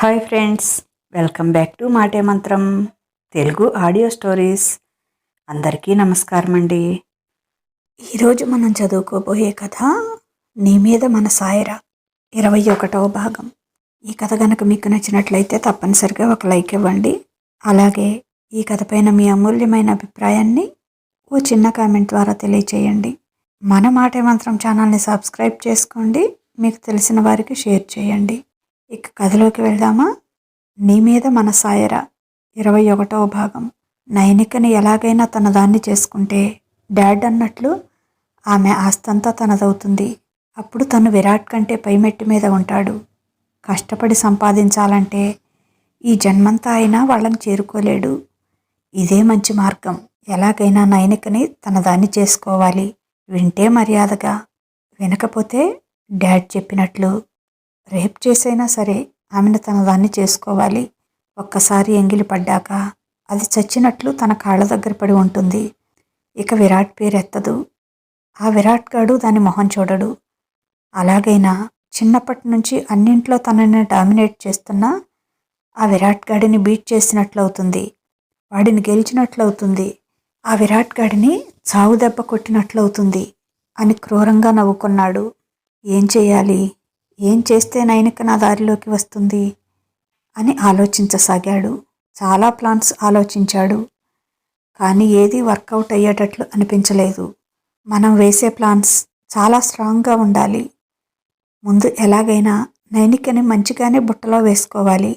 Hi friends welcome back to Maate Mantram Telugu audio stories. అందరికీ నమస్కారం అండి. ఈరోజు మనం చదువుకోబోయే కథ నీ మీద మన సాయరా ఇరవై ఒకటవ భాగం. ఈ కథ కనుక మీకు నచ్చినట్లయితే తప్పనిసరిగా ఒక లైక్ ఇవ్వండి. అలాగే ఈ కథ పైన మీ అమూల్యమైన అభిప్రాయాన్ని ఓ చిన్న కామెంట్ ద్వారా తెలియచేయండి. మన మాటే మంత్రం ఛానల్ని సబ్స్క్రైబ్ చేసుకోండి. మీకు తెలిసిన వారికి షేర్ చేయండి. ఇక కథలోకి వెళ్దామా? నీ మీద మన సాయరా ఇరవై ఒకటవ భాగం. నైనికని ఎలాగైనా తన దాన్ని చేసుకుంటే డాడ్ అన్నట్లు ఆమె ఆస్తంతా తనదవుతుంది. అప్పుడు తను విరాట్ కంటే పైమెట్టి మీద ఉంటాడు. కష్టపడి సంపాదించాలంటే ఈ జన్మంతా అయినా వాళ్ళని చేరుకోలేడు. ఇదే మంచి మార్గం. ఎలాగైనా నైనికని తన దాన్ని చేసుకోవాలి. వింటే మర్యాదగా. వినకపోతే డాడ్ చెప్పినట్లు రేప్ చేసైనా సరే ఆమెను తన దాన్ని చేసుకోవాలి. ఒక్కసారి ఎంగిలి పడ్డాక అది చచ్చినట్లు తన కాళ్ళ దగ్గర పడి ఉంటుంది. ఇక విరాట్ పేరు ఎత్తదు ఆ విరాట్ గాడు దాని మొహం చూడడు. అలాగైనా చిన్నప్పటి నుంచి అన్నింట్లో తనని డామినేట్ చేస్తున్న ఆ విరాట్ గాడిని బీట్ చేసినట్లవుతుంది. వాడిని గెలిచినట్లవుతుంది. ఆ విరాట్ గాడిని చావు దెబ్బ కొట్టినట్లవుతుంది అని క్రూరంగా నవ్వుకున్నాడు. ఏం చేయాలి? ఏం చేస్తే నైనిక నా దారిలోకి వస్తుంది? అని ఆలోచించసాగాడు. చాలా ప్లాన్స్ ఆలోచించాడు. కానీ ఏది వర్కౌట్ అయ్యేటట్లు అనిపించలేదు. మనం వేసే ప్లాన్స్ చాలా స్ట్రాంగ్గా ఉండాలి. ముందు ఎలాగైనా నైనికని మంచిగానే బుట్టలో వేసుకోవాలి.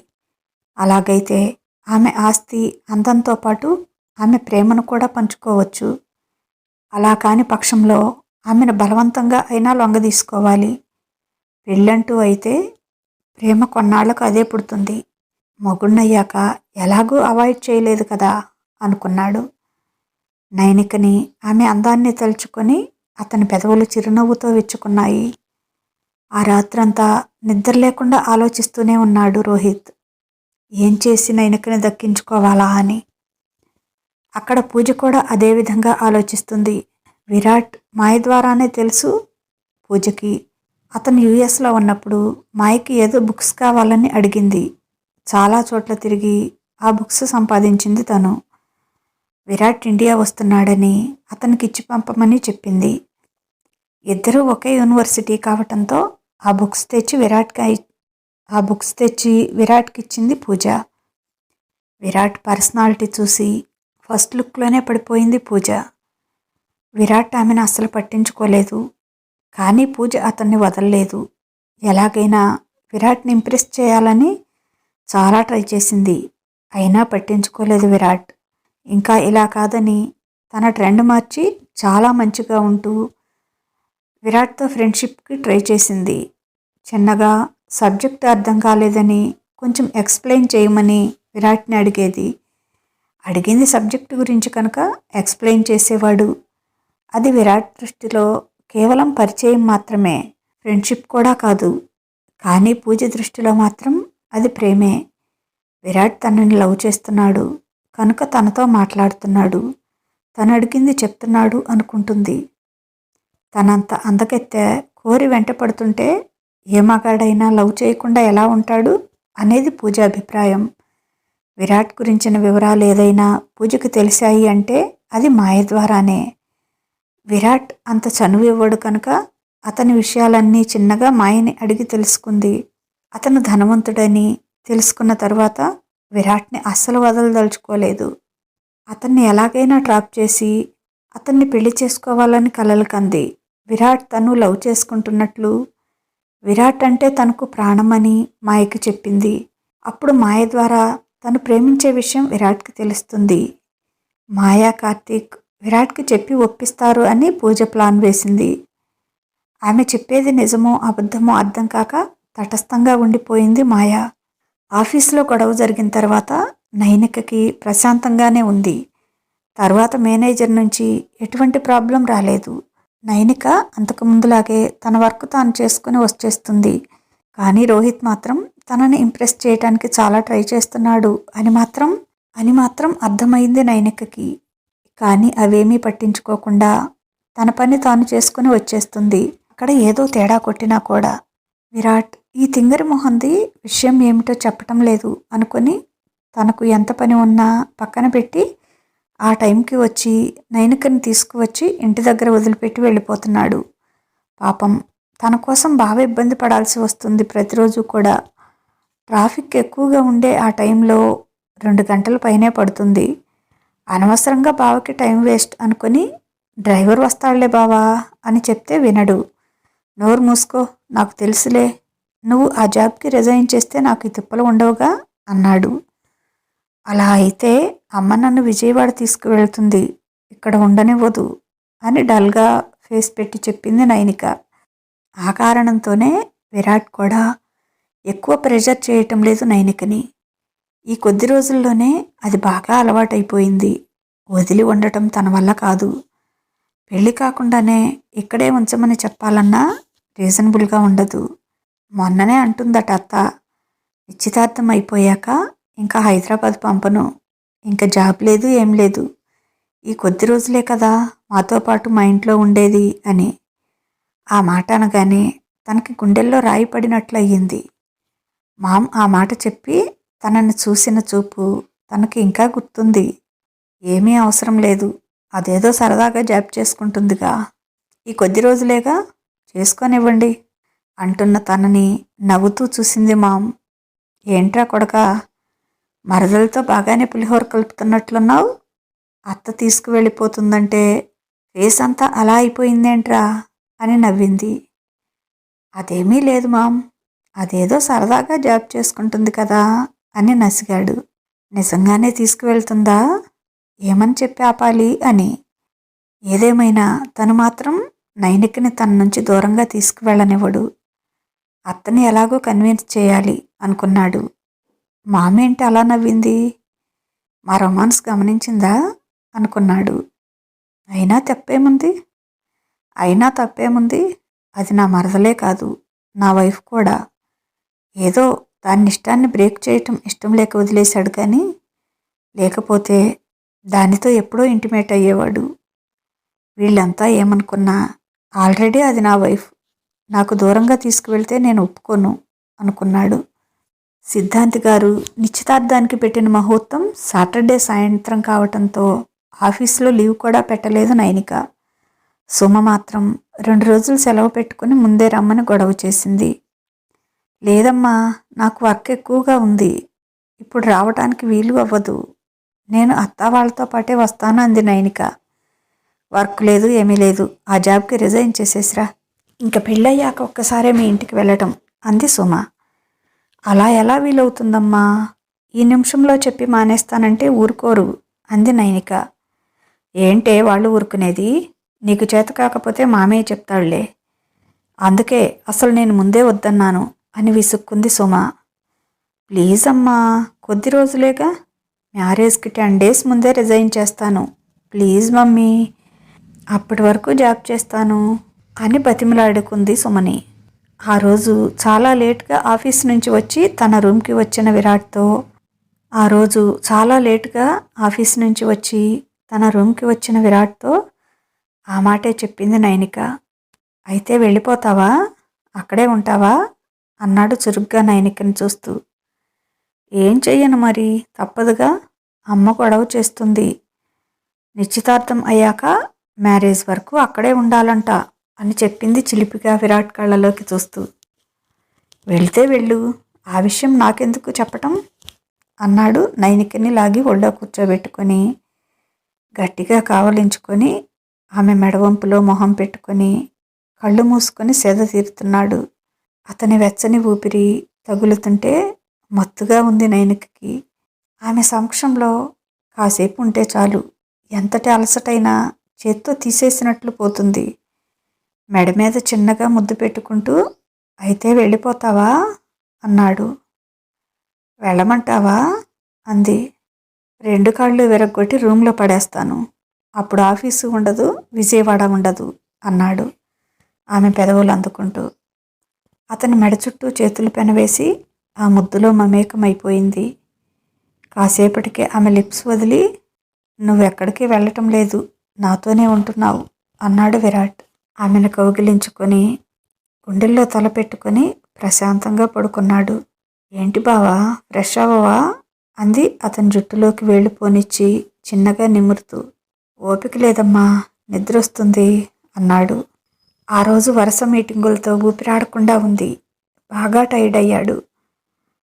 అలాగైతే ఆమె ఆస్తి అందంతో పాటు ఆమె ప్రేమను కూడా పంచుకోవచ్చు. అలా కాని పక్షంలో ఆమెను బలవంతంగా అయినా లొంగదీసుకోవాలి. పెళ్ళంటూ అయితే ప్రేమ కొన్నాళ్ళకు అదే పుడుతుంది. మొగుణ్ణయ్యాక ఎలాగూ అవాయిడ్ చేయలేదు కదా అనుకున్నాడు. నైనికని ఆమె అందాన్ని తలుచుకొని అతని పెదవులు చిరునవ్వుతో విచ్చుకున్నాయి. ఆ రాత్రంతా నిద్ర లేకుండా ఆలోచిస్తూనే ఉన్నాడు రోహిత్. ఏం చేసి నైనికని దక్కించుకోవాలా అని. అక్కడ పూజ కూడా అదే విధంగా ఆలోచిస్తుంది. విరాట్ మాయ ద్వారానే తెలుసు పూజకి అతను యుఎస్లో ఉన్నప్పుడు మాయకి ఏదో బుక్స్ కావాలని అడిగింది. చాలా చోట్ల తిరిగి ఆ బుక్స్ సంపాదించింది తను. విరాట్ ఇండియా వస్తున్నాడని అతనికి ఇచ్చి పంపమని చెప్పింది. ఇద్దరూ ఒకే యూనివర్సిటీ కావటంతో ఆ బుక్స్ తెచ్చి విరాట్కి ఆ బుక్స్ తెచ్చి విరాట్కి ఇచ్చింది పూజ. విరాట్ పర్సనాలిటీ చూసి ఫస్ట్ లుక్లోనే పడిపోయింది పూజ. విరాట్ ఆమెను అస్సలు పట్టించుకోలేదు. కానీ పూజ అతన్ని వదలలేదు. ఎలాగైనా విరాట్ని ఇంప్రెస్ చేయాలని చాలా ట్రై చేసింది. అయినా పట్టించుకోలేదు విరాట్. ఇంకా ఇలా కాదని తన ట్రెండ్ మార్చి చాలా మంచిగా ఉంటూ విరాట్తో ఫ్రెండ్షిప్కి ట్రై చేసింది. చిన్నగా సబ్జెక్ట్ అర్థం కాలేదని కొంచెం ఎక్స్ప్లెయిన్ చేయమని విరాట్ని అడిగేది. అడిగింది సబ్జెక్టు గురించి కనుక ఎక్స్ప్లెయిన్ చేసేవాడు. అది విరాట్ దృష్టిలో కేవలం పరిచయం మాత్రమే ఫ్రెండ్షిప్ కూడా కాదు. కానీ పూజ దృష్టిలో మాత్రం అది ప్రేమే. విరాట్ తనని లవ్ చేస్తున్నాడు. కనుక తనతో మాట్లాడుతున్నాడు. తను అడిగింది చెప్తున్నాడు అనుకుంటుంది. తనంత అందకెత్తే కోరి వెంట పడుతుంటే ఏ మగాడైనా లవ్ చేయకుండా ఎలా ఉంటాడు అనేది పూజ అభిప్రాయం. విరాట్ గురించిన వివరాలు ఏదైనా పూజకు తెలిసాయి అంటే అది మాయ ద్వారానే. విరాట్ అంత చనువు ఇవ్వడు కనుక అతని విషయాలన్నీ చిన్నగా మాయని అడిగి తెలుసుకుంది. అతను ధనవంతుడని తెలుసుకున్న తర్వాత విరాట్ని అస్సలు వదలదలుచుకోలేదు. అతన్ని ఎలాగైనా ట్రాప్ చేసి అతన్ని పెళ్ళి చేసుకోవాలని కలలు కంది. విరాట్ తను లవ్ చేసుకుంటున్నట్లు విరాట్ అంటే తనకు ప్రాణమని మాయకి చెప్పింది. అప్పుడు మాయ ద్వారా తను ప్రేమించే విషయం విరాట్కి తెలుస్తుంది. మాయా కార్తీక్ విరాట్కి చెప్పి ఒప్పిస్తారు అని పూజ ప్లాన్ వేసింది. ఆమె చెప్పేది నిజమో అబద్ధమో అర్థం కాక తటస్థంగా ఉండిపోయింది మాయా. ఆఫీస్లో గొడవ జరిగిన తర్వాత నైనికకి ప్రశాంతంగానే ఉంది. తర్వాత మేనేజర్ నుంచి ఎటువంటి ప్రాబ్లం రాలేదు. నైనిక అంతకుముందులాగే తన వర్క్ తాను చేసుకుని వచ్చేస్తుంది. కానీ రోహిత్ మాత్రం తనని ఇంప్రెస్ చేయడానికి చాలా ట్రై చేస్తున్నాడు అని మాత్రం అని మాత్రం అర్థమైంది నైనికకి. కానీ అవేమీ పట్టించుకోకుండా తన పని తాను చేసుకుని వచ్చేస్తుంది. అక్కడ ఏదో తేడా కొట్టినా కూడా విరాట్ ఈ తింగరి మొహంది విషయం ఏమిటో చెప్పటం లేదు అనుకొని తనకు ఎంత పని ఉన్నా పక్కన పెట్టి ఆ టైంకి వచ్చి నైనికని తీసుకువచ్చి ఇంటి దగ్గర వదిలిపెట్టి వెళ్ళిపోతున్నాడు. పాపం తన కోసం బాగా ఇబ్బంది పడాల్సి వస్తుంది ప్రతిరోజు కూడా. ట్రాఫిక్ ఎక్కువగా ఉండే ఆ టైంలో రెండు గంటల పైనే పడుతుంది. అనవసరంగా బావకి టైం వేస్ట్ అనుకొని డ్రైవర్ వస్తాడులే బావా అని చెప్తే వినడు. నోరు మూసుకో నాకు తెలుసులే నువ్వు ఆ జాబ్కి రిజైన్ చేస్తే నాకు ఈ తిప్పలు ఉండవుగా అన్నాడు. అలా అయితే అమ్మ నన్ను విజయవాడ తీసుకువెళ్తుంది ఇక్కడ ఉండనివ్వదు అని డల్గా ఫేస్ పెట్టి చెప్పింది నైనిక. ఆ కారణంతోనే విరాట్ కూడా ఎక్కువ ప్రెషర్ చేయటం లేదు నైనికని. ఈ కొద్ది రోజుల్లోనే అది బాగా అలవాటైపోయింది. వదిలి ఉండటం తన వల్ల కాదు. పెళ్ళి కాకుండానే ఇక్కడే ఉంచమని చెప్పాలన్నా రీజనబుల్గా ఉండదు. మొన్ననే అంటుందట అత్త నిశ్చితార్థం అయిపోయాక ఇంకా హైదరాబాద్ పంపను. ఇంకా జాబ్ లేదు ఏం లేదు. ఈ కొద్ది రోజులే కదా మాతో పాటు మా ఇంట్లో ఉండేది అని. ఆ మాట అనగానే తనకి గుండెల్లో రాయి పడినట్లు అయ్యింది మామ్ ఆ మాట చెప్పి తనని చూసిన చూపు తనకి ఇంకా గుర్తుంది. ఏమీ అవసరం లేదు. అదేదో సరదాగా జాబ్ చేసుకుంటుందిగా. ఈ కొద్ది రోజులేగా చేసుకొనివ్వండి అంటున్న తనని నవ్వుతూ చూసింది మామ్. ఏంట్రా కొడక? మరదలతో బాగానే పులిహోర కలుపుతున్నట్లున్నావు? అత్త తీసుకువెళ్ళిపోతుందంటే ఫేస్ అంతా అలా అయిపోయిందేంట్రా? అని నవ్వింది. అదేమీ లేదు మామ్. అదేదో సరదాగా జాబ్ చేసుకుంటుంది కదా? అని నసిగాడు. నిజంగానే తీసుకువెళ్తుందా? ఏమని చెప్పి ఆపాలి అని. ఏదేమైనా తను మాత్రం నైనికని తన నుంచి దూరంగా తీసుకువెళ్ళనివ్వడు. అత్తని ఎలాగో కన్విన్స్ చేయాలి అనుకున్నాడు. మామేంటి అలా నవ్వింది? మా రొమాన్స్ గమనించిందా? అనుకున్నాడు. అయినా తప్పేముంది? అయినా తప్పేముంది? అది నా మరదలే కాదు నా వైఫ్ కూడా. ఏదో దాని ఇష్టాన్ని బ్రేక్ చేయటం ఇష్టం లేక వదిలేశాడు కానీ లేకపోతే దానితో ఎప్పుడో ఇంటిమేట్ అయ్యేవాడు. వీళ్ళంతా ఏమనుకున్నా ఆల్రెడీ అది నా వైఫ్ నాకు దూరంగా తీసుకువెళ్తే నేను ఒప్పుకోను అనుకున్నాడు. సిద్ధాంతి గారు నిశ్చితార్థానికి పెట్టిన ముహూర్తం సాటర్డే సాయంత్రం కావటంతో ఆఫీస్లో లీవ్ కూడా పెట్టలేదు నైనిక. సుమ మాత్రం రెండు రోజులు సెలవు పెట్టుకుని ముందే రమ్మని గొడవ చేసింది. లేదమ్మా నాకు వర్క్ ఎక్కువగా ఉంది. ఇప్పుడు రావటానికి వీలు అవ్వదు. నేను అత్త వాళ్ళతో పాటే వస్తాను అంది నైనిక. వర్క్ లేదు ఏమీ లేదు. ఆ జాబ్కి రిజైన్ చేసేసిరా. ఇంకా పెళ్ళయ్యాక ఒక్కసారే మీ ఇంటికి వెళ్ళటం అంది సుమ. అలా ఎలా వీలవుతుందమ్మా? ఈ నిమిషంలో చెప్పి మానేస్తానంటే ఊరుకోరు అంది నైనిక. ఏంటే వాళ్ళు ఊరుకునేది? నీకు చేత కాకపోతే మామయ్య చెప్తాడులే. అందుకే అసలు నేను ముందే వద్దన్నాను. అని విసుక్కుంది సుమ. ప్లీజ్ అమ్మా కొద్ది రోజులేగా మ్యారేజ్కి టెన్ డేస్ ముందే రిజైన్ చేస్తాను. ప్లీజ్ మమ్మీ అప్పటి వరకు జాబ్ చేస్తాను అని బతిమలాడుకుంది సుమని. ఆ రోజు చాలా లేట్గా ఆఫీస్ నుంచి వచ్చి తన రూమ్కి వచ్చిన విరాట్తో ఆ రోజు చాలా లేట్గా ఆఫీస్ నుంచి వచ్చి తన రూమ్కి వచ్చిన విరాట్తో ఆ మాటే చెప్పింది నైనిక. అయితే వెళ్ళిపోతావా? అక్కడే ఉంటావా? అన్నాడు చురుగ్గా నైనికని చూస్తూ. ఏం చెయ్యను మరి? తప్పదుగా? అమ్మ గొడవ చేస్తుంది. నిశ్చితార్థం అయ్యాక మ్యారేజ్ వరకు అక్కడే ఉండాలంట అని చెప్పింది చిలిపిగా విరాట్ కళ్ళలోకి చూస్తూ. వెళ్తే వెళ్ళు. ఆ విషయం నాకెందుకు చెప్పటం? అన్నాడు నైనికని లాగి ఒళ్ళో కూర్చోబెట్టుకొని గట్టిగా కావలించుకొని ఆమె మెడవంపులో మొహం పెట్టుకొని కళ్ళు మూసుకొని సేద తీరుతున్నాడు. అతని వెచ్చని ఊపిరి తగులుతుంటే మత్తుగా ఉంది నైనికకి ఆమె సమక్షంలో కాసేపు ఉంటే చాలు. ఎంతటి అలసటైనా చేత్తో తీసేసినట్లు పోతుంది. మెడ మీద చిన్నగా ముద్దు పెట్టుకుంటూ అయితే వెళ్ళిపోతావా? అన్నాడు. వెళ్ళమంటావా? అంది. రెండు కాళ్ళు విరగ్గొట్టి రూమ్లో పడేస్తాను. అప్పుడు ఆఫీసు ఉండదు విజయవాడ ఉండదు అన్నాడు. ఆమె పెదవులు అందుకుంటూ. అతని మెడ చుట్టూ చేతులు పెనవేసి ఆ ముద్దులో మమేకమైపోయింది. కాసేపటికే ఆమె లిప్స్ వదిలి నువ్వెక్కడికి వెళ్ళటం లేదు నాతోనే ఉంటున్నావు అన్నాడు విరాట్. ఆమెను కౌగిలించుకొని గుండెల్లో తల పెట్టుకొని ప్రశాంతంగా పడుకున్నాడు. ఏంటి బావా ఫ్రెష్ అవ్వవా? అంది అతని జుట్టులోకి వేళ్ళు పోనిచ్చి చిన్నగా నిమురుతూ. ఓపిక లేదమ్మా నిద్ర వస్తుంది అన్నాడు. ఆ రోజు వరుస మీటింగులతో ఊపిరాడకుండా ఉంది. బాగా టైర్డ్ అయ్యాడు.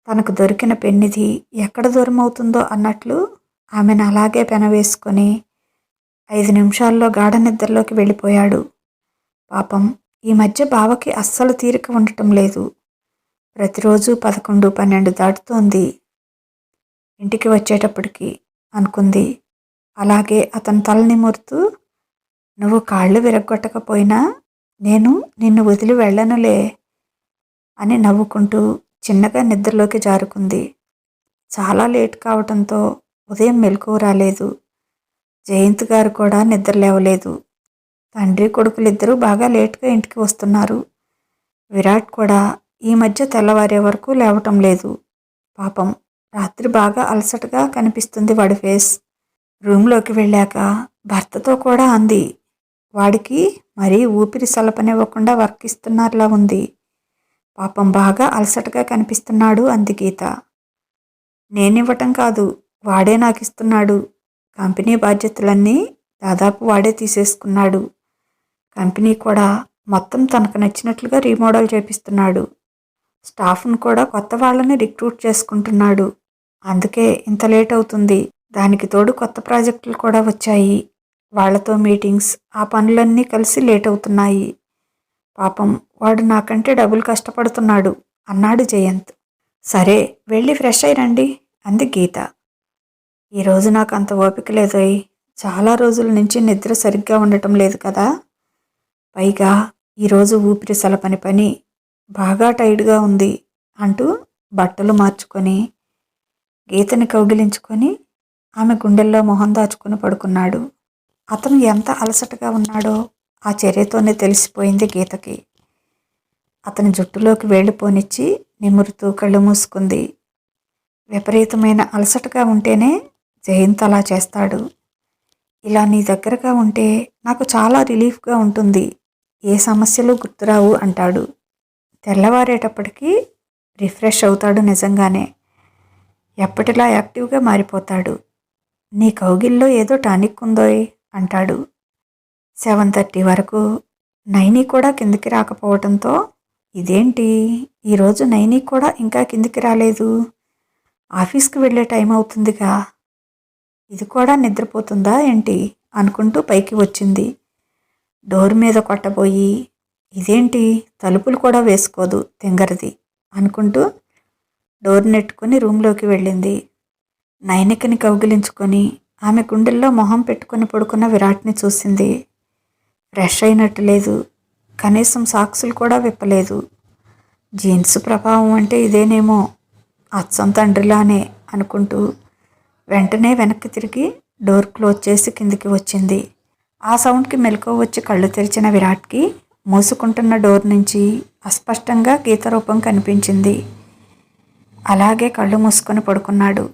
తనకు దొరికిన పెన్నిది ఎక్కడ దూరం అవుతుందో అన్నట్లు ఆమెను అలాగే పెనవేసుకొని ఐదు నిమిషాల్లో గాఢ నిద్రలోకి వెళ్ళిపోయాడు. పాపం ఈ మధ్య బావకి అస్సలు తీరిక ఉండటం లేదు. ప్రతిరోజు పదకొండు పన్నెండు దాటుతోంది. ఇంటికి వచ్చేటప్పటికి అనుకుంది. అలాగే అతను తల నిమురుతూ నువ్వు కాళ్ళు విరగొట్టకపోయినా నేను నిన్ను వదిలి వెళ్ళనులే అని నవ్వుకుంటూ చిన్నగా నిద్రలోకి జారుకుంది. చాలా లేట్ కావడంతో ఉదయం మెలకువ రాలేదు. జయంత్ గారు కూడా నిద్ర లేవలేదు. తండ్రి కొడుకులిద్దరూ బాగా లేట్గా ఇంటికి వస్తున్నారు. విరాట్ కూడా ఈ మధ్య తెల్లవారే వరకు లేవటం లేదు. పాపం రాత్రి బాగా అలసటగా కనిపిస్తుంది వాడి ఫేస్. రూమ్లోకి వెళ్ళాక భర్తతో కూడా అంది. వాడికి మరీ ఊపిరి సలపనివ్వకుండా వర్క్ ఇస్తున్నారులా ఉంది. పాపం బాగా అలసటగా కనిపిస్తున్నాడు అంది గీత నేనివ్వటం కాదు వాడే నాకు ఇస్తున్నాడు కంపెనీ బాధ్యతలన్నీ దాదాపు వాడే తీసేసుకున్నాడు. కంపెనీ కూడా మొత్తం తనకు నచ్చినట్లుగా రీమోడల్ చేపిస్తున్నాడు. స్టాఫ్ను కూడా కొత్త వాళ్ళని రిక్రూట్ చేసుకుంటున్నాడు. అందుకే ఇంత లేట్ అవుతుంది. దానికి తోడు కొత్త ప్రాజెక్టులు కూడా వచ్చాయి. వాళ్ళతో మీటింగ్స్ ఆ పనులన్నీ కలిసి లేట్ అవుతున్నాయి పాపం వాడు నాకంటే డబుల్ కష్టపడుతున్నాడు అన్నాడు జయంత్. సరే వెళ్ళి ఫ్రెష్ అయి రండి అంది గీత. ఈరోజు నాకు అంత ఓపిక లేదోయ్ చాలా రోజుల నుంచి నిద్ర సరిగ్గా ఉండటం లేదు కదా. పైగా ఈరోజు ఊపిరి సలపని పని బాగా టైడ్గా ఉంది అంటూ బట్టలు మార్చుకొని గీతని కౌగిలించుకొని ఆమె గుండెల్లో మొహం దాచుకుని పడుకున్నాడు. అతను ఎంత అలసటగా ఉన్నాడో ఆ చర్యతోనే తెలిసిపోయింది గీతకి. అతని జుట్టులోకి వెళ్ళిపోనిచ్చి నిమురుతూ కళ్ళు మూసుకుంది. విపరీతమైన అలసటగా ఉంటేనే జయంత్ అలా చేస్తాడు. ఇలా నీ దగ్గరగా ఉంటే నాకు చాలా రిలీఫ్గా ఉంటుంది. ఏ సమస్యలు గుర్తురావు అంటాడు. తెల్లవారేటప్పటికీ రిఫ్రెష్ అవుతాడు నిజంగానే. ఎప్పటిలా యాక్టివ్గా మారిపోతాడు. నీ కౌగిల్లో ఏదో టానిక్ ఉందోయ్. అంటాడు. సెవెన్ థర్టీ వరకు నైని కూడా కిందికి రాకపోవడంతో ఇదేంటి? ఈరోజు నైని కూడా ఇంకా కిందికి రాలేదు. ఆఫీస్కి వెళ్ళే టైం అవుతుందిగా. ఇది కూడా నిద్రపోతుందా ఏంటి? అనుకుంటూ పైకి వచ్చింది. డోర్ మీద కొట్టబోయి ఇదేంటి? తలుపులు కూడా వేసుకోదు తెంగరది అనుకుంటూ డోర్ నెట్టుకుని రూమ్లోకి వెళ్ళింది. నైనికని కౌగిలించుకొని ఆమె గుండెల్లో మొహం పెట్టుకుని పడుకున్న విరాట్ని చూసింది. ఫ్రెష్ అయినట్టు లేదు. కనీసం సాక్సులు కూడా విప్పలేదు. జీన్స్ ప్రభావం అంటే ఇదేనేమో అచ్చం తండ్రిలానే అనుకుంటూ వెంటనే వెనక్కి తిరిగి డోర్ క్లోజ్ చేసి కిందికి వచ్చింది. ఆ సౌండ్కి మెలకువ వచ్చి కళ్ళు తెరిచిన విరాట్కి మూసుకుంటున్న డోర్ నుంచి అస్పష్టంగా గీతరూపం కనిపించింది. అలాగే కళ్ళు మూసుకొని పడుకున్నాడు.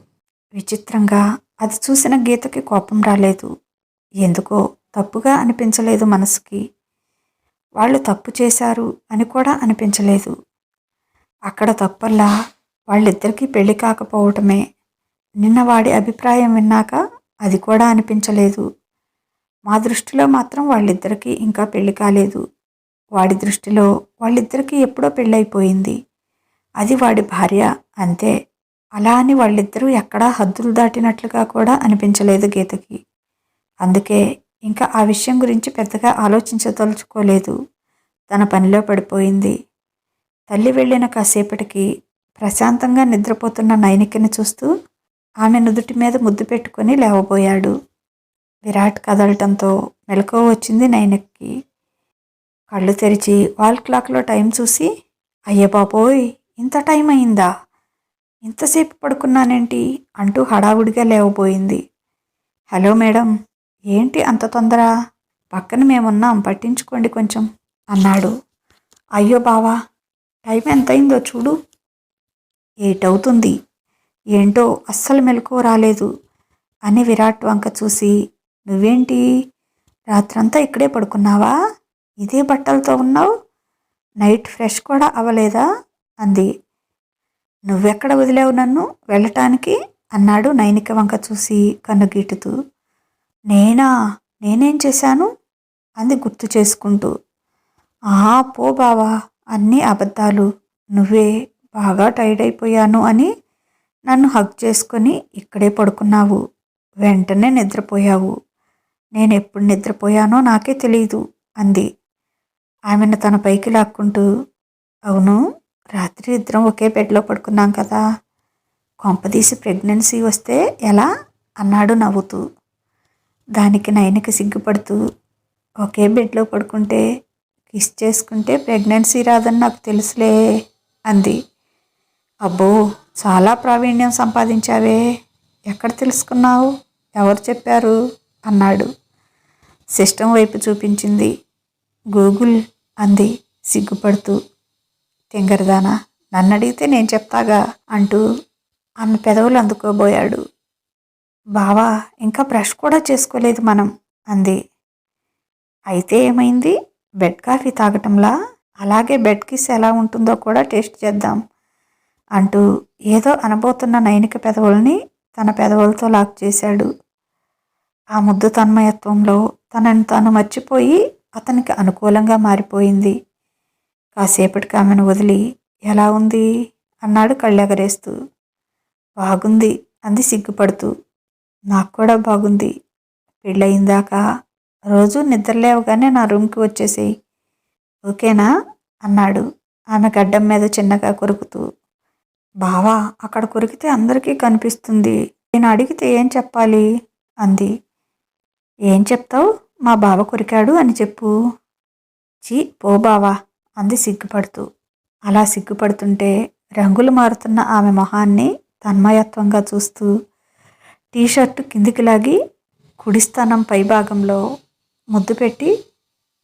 విచిత్రంగా అది చూసిన గీతకి కోపం రాలేదు. ఎందుకో తప్పుగా అనిపించలేదు మనసుకి. వాళ్ళు తప్పు చేశారు అని కూడా అనిపించలేదు. అక్కడ తప్పల్లా వాళ్ళిద్దరికీ పెళ్ళి కాకపోవటమే. నిన్న వాడి అభిప్రాయం విన్నాక అది కూడా అనిపించలేదు. మా దృష్టిలో మాత్రం వాళ్ళిద్దరికీ ఇంకా పెళ్ళి కాలేదు. వాడి దృష్టిలో వాళ్ళిద్దరికీ ఎప్పుడో పెళ్ళైపోయింది. అది వాడి భార్య అంతే. అలా అని వాళ్ళిద్దరూ ఎక్కడా హద్దులు దాటినట్లుగా కూడా అనిపించలేదు గీతకి. అందుకే ఇంకా ఆ విషయం గురించి పెద్దగా ఆలోచించదలుచుకోలేదు. తన పనిలో పడిపోయింది. తల్లి వెళ్ళిన కాసేపటికి ప్రశాంతంగా నిద్రపోతున్న నైనికని చూస్తూ ఆమె నుదుటి మీద ముద్దు పెట్టుకొని లేవబోయాడు. విరాట్ కదలటంతో మెలకువ వచ్చింది నైనక్కి. కళ్ళు తెరిచి వాల్ క్లాక్లో టైం చూసి అయ్య బాబోయ్ ఇంత టైం అయిందా? ఇంతసేపు పడుకున్నానేంటి? అంటూ హడావుడిగా లేవబోయింది. హలో మేడం ఏంటి అంత తొందర? పక్కన మేమున్నాం పట్టించుకోండి కొంచెం అన్నాడు. అయ్యో బావా టైం ఎంతయిందో చూడు. ఎయిట్ అవుతుంది ఏంటో అస్సలు మెలకువ రాలేదు. అని విరాట్ వంక చూసి నువ్వేంటి? రాత్రంతా ఇక్కడే పడుకున్నావా? ఇదే బట్టలతో ఉన్నావు? నైట్ ఫ్రెష్ కూడా అవ్వలేదా? అంది. నువ్వెక్కడ వదిలేవు నన్ను? వెళ్ళటానికి? అన్నాడు నైనిక వంక చూసి కన్నుగీటుతూ నేనా? నేనేం చేశాను? అంది గుర్తు చేసుకుంటూ. ఆ పో బావా అన్నీ అబద్ధాలు. నువ్వే బాగా టైర్డ్ అయిపోయాను అని నన్ను హగ్ చేసుకొని ఇక్కడే పడుకున్నావు. వెంటనే నిద్రపోయావు. నేను ఎప్పుడు నిద్రపోయానో నాకే తెలియదు అంది. ఆమెను తన పైకి లాక్కుంటూ. అవును? రాత్రి ఇద్దరం ఒకే బెడ్లో పడుకున్నాం కదా. కొంపదీసి ప్రెగ్నెన్సీ వస్తే ఎలా? అన్నాడు నవ్వుతూ. దానికి నయనకి సిగ్గుపడుతూ. ఒకే బెడ్లో పడుకుంటే కిస్ చేసుకుంటే ప్రెగ్నెన్సీ రాదని నాకు తెలుసులే అంది. అబ్బో చాలా ప్రావీణ్యం సంపాదించావే. ఎక్కడ తెలుసుకున్నావు? ఎవరు చెప్పారు? అన్నాడు. సిస్టమ్ వైపు చూపించింది. గూగుల్ అంది సిగ్గుపడుతూ. తింగరదానా నన్ను అడిగితే నేను చెప్తాగా అంటూ ఆమె పెదవులు అందుకోబోయాడు. బావా ఇంకా బ్రష్ కూడా చేసుకోలేదు మనం అంది. అయితే ఏమైంది? బెడ్ కాఫీ తాగటంలా? అలాగే బెడ్ కిస్ ఎలా ఉంటుందో కూడా టేస్ట్ చేద్దాం అంటూ ఏదో అనబోతున్న నైనిక పెదవుల్ని తన పెదవులతో లాక్ చేశాడు. ఆ ముద్దు తన్మయత్వంలో తనని తాను మర్చిపోయి అతనికి అనుకూలంగా మారిపోయింది. కాసేపటికి ఆమెను వదిలి ఎలా ఉంది? అన్నాడు కళ్ళెగరేస్తూ. బాగుంది అంది సిగ్గుపడుతూ. నాకు కూడా బాగుంది. పెళ్ళయిందాక రోజు నిద్రలేవగానే నా రూమ్కి వచ్చేసేయి. ఓకేనా? అన్నాడు ఆమె గడ్డం మీద చిన్నగా కొరుకుతూ. బావా అక్కడ కొరికితే అందరికీ కనిపిస్తుంది. నేను అడిగితే ఏం చెప్పాలి? అంది. ఏం చెప్తావు? మా బావ కొరికాడు అని చెప్పు. చీ పో బావా. అంది సిగ్గుపడుతూ. అలా సిగ్గుపడుతుంటే రంగులు మారుతున్న ఆమె మొహాన్ని తన్మయత్వంగా చూస్తూ టీషర్టు కిందికి లాగి కుడిస్థానం పైభాగంలో ముద్దు పెట్టి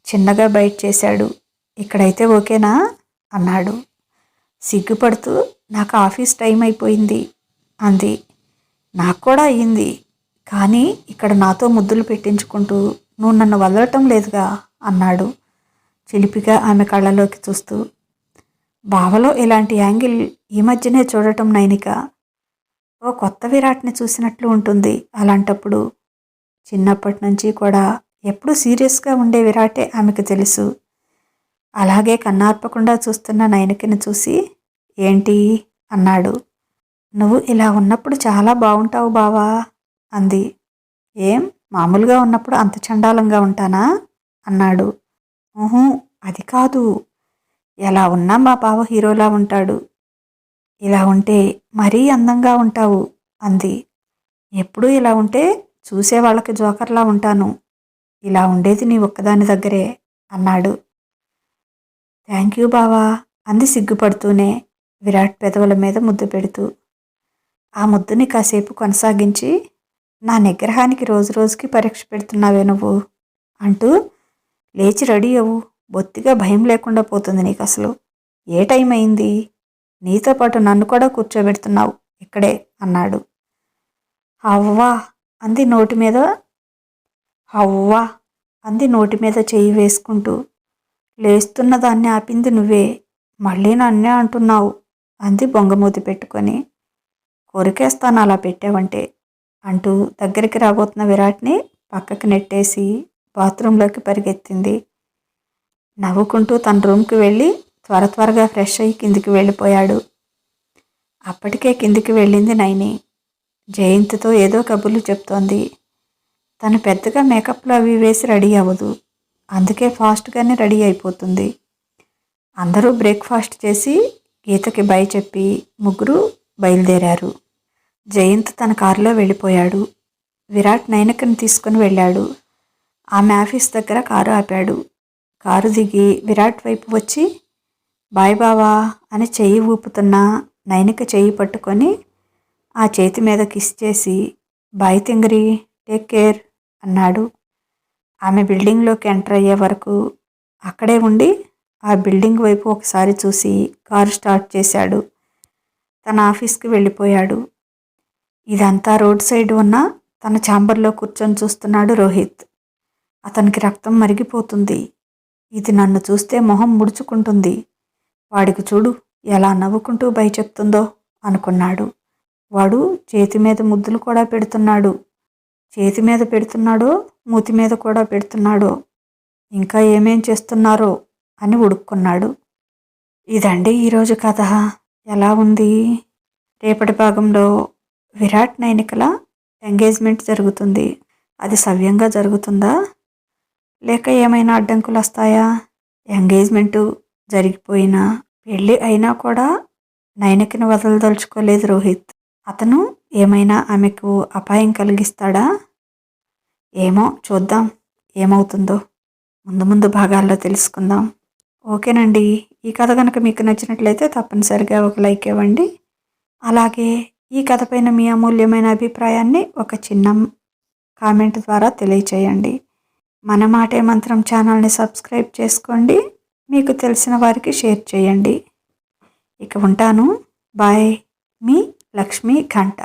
చిన్నగా బయట చేశాడు. ఇక్కడైతే ఓకేనా? అన్నాడు. సిగ్గుపడుతూ నాకు ఆఫీస్ టైం అయిపోయింది అంది. నాకు కూడా అయ్యింది కానీ ఇక్కడ నాతో ముద్దులు పెట్టించుకుంటూ నువ్వు నన్ను వదలటం లేదుగా అన్నాడు. చిలిపిగా ఆమె కళ్ళలోకి చూస్తూ బావలో ఇలాంటి యాంగిల్ ఈ మధ్యనే చూడటం నైనిక. ఓ కొత్త విరాట్ని చూసినట్లు ఉంటుంది అలాంటప్పుడు. చిన్నప్పటి నుంచి కూడా ఎప్పుడు సీరియస్గా ఉండే విరాటే ఆమెకు తెలుసు. అలాగే కన్నార్పకుండా చూస్తున్న నైనికని చూసి ఏంటి అన్నాడు. నువ్వు ఇలా ఉన్నప్పుడు చాలా బాగుంటావు బావా అంది. ఏం? మామూలుగా ఉన్నప్పుడు అంత చండాలంగా ఉంటానా అన్నాడు. ఊహూ అది కాదు. ఎలా ఉన్నా మా బావ హీరోలా ఉంటాడు. ఇలా ఉంటే మరీ అందంగా ఉంటావు అంది. ఎప్పుడూ ఇలా ఉంటే చూసే వాళ్ళకి జోకర్లా ఉంటాను. ఇలా ఉండేది నీ ఒక్కదాని దగ్గరే అన్నాడు. థ్యాంక్ యూ బావా అంది సిగ్గుపడుతూనే విరాట్ పెదవుల మీద ముద్దు పెడుతూ. ఆ ముద్దుని కాసేపు కొనసాగించి నా నిగ్రహానికి రోజు రోజుకి పరీక్ష పెడుతున్నావే నువ్వు అంటూ లేచి రెడీ అవ్వు. బొత్తిగా భయం లేకుండా పోతుంది నీకు అసలు ఏ టైం అయింది? నీతో పాటు నన్ను కూడా కూర్చోబెడుతున్నావు. ఇక్కడే అన్నాడు. అవ్వా! అంది నోటి మీద. అవ్వా! అంది నోటి మీద చేయి వేసుకుంటూ. లేస్తున్న దాన్ని ఆపింది నువ్వే. మళ్ళీ నన్నే అంటున్నావు. అంది బొంగమూతి పెట్టుకొని. కొరికేస్తాను అలా పెట్టావంటే అంటూ దగ్గరికి రాబోతున్న విరాట్ని పక్కకి నెట్టేసి బాత్రూంలోకి పరిగెత్తింది. నవ్వుకుంటూ తన రూమ్కి వెళ్ళి త్వర త్వరగా ఫ్రెష్ అయ్యి కిందికి వెళ్ళిపోయాడు. అప్పటికే కిందికి వెళ్ళింది నైని. జయంత్తో ఏదో కబుర్లు చెప్తోంది. తను పెద్దగా మేకప్లు అవి వేసి రెడీ అవ్వదు. అందుకే ఫాస్ట్గానే రెడీ అయిపోతుంది. అందరూ బ్రేక్ఫాస్ట్ చేసి గీతకి బై చెప్పి ముగ్గురు బయలుదేరారు. జయంత్ తన కారులో వెళ్ళిపోయాడు. విరాట్ నైనకని తీసుకుని వెళ్ళాడు. ఆమె ఆఫీస్ దగ్గర కారు ఆపాడు. కారు దిగి విరాట్ వైపు వచ్చి బాయ్ బావా అని చెయ్యి ఊపుతున్న నైనిక చెయ్యి పట్టుకొని ఆ చేతి మీద కిస్ చేసి బాయ్ తింగరి టేక్ కేర్ అన్నాడు. ఆమె బిల్డింగ్లోకి ఎంటర్ అయ్యే వరకు అక్కడే ఉండి ఆ బిల్డింగ్ వైపు ఒకసారి చూసి కారు స్టార్ట్ చేశాడు. తన ఆఫీస్కి వెళ్ళిపోయాడు. ఇదంతా రోడ్ సైడ్ ఉన్న తన ఛాంబర్లో కూర్చొని చూస్తున్నాడు రోహిత్. అతనికి రక్తం మరిగిపోతుంది. ఇది నన్ను చూస్తే మొహం ముడుచుకుంటుంది. వాడికి చూడు ఎలా నవ్వుకుంటూ భయ చెప్తుందో అనుకున్నాడు. వాడు చేతి మీద ముద్దులు కూడా పెడుతున్నాడు. చేతి మీద పెడుతున్నాడో మూతి మీద కూడా పెడుతున్నాడో ఇంకా ఏమేం చేస్తున్నారో అని ఉడుక్కున్నాడు. ఇదండి ఈరోజు కథ. ఎలా ఉంది? రేపటి భాగంలో విరాట్ నైనికల ఎంగేజ్మెంట్ జరుగుతుంది. అది సవ్యంగా జరుగుతుందా? లేక ఏమైనా అడ్డంకులు వస్తాయా ఎంగేజ్మెంటు జరిగిపోయినా పెళ్ళి అయినా కూడా నైనకిని వదలదలుచుకోలేదు రోహిత్. అతను ఏమైనా ఆమెకు అపాయం కలిగిస్తాడా? ఏమో చూద్దాం. ఏమవుతుందో ముందు ముందు భాగాల్లో తెలుసుకుందాం. ఓకేనండి. ఈ కథ కనుక మీకు నచ్చినట్లయితే తప్పనిసరిగా ఒక లైక్ ఇవ్వండి. అలాగే ఈ కథపైన మీ అమూల్యమైన అభిప్రాయాన్ని ఒక చిన్న కామెంట్ ద్వారా తెలియచేయండి. మన మాటే మంత్రం ఛానల్ని సబ్స్క్రైబ్ చేసుకోండి. మీకు తెలిసిన వారికి షేర్ చేయండి. ఇక ఉంటాను. బాయ్. మీ లక్ష్మీ ఘంట.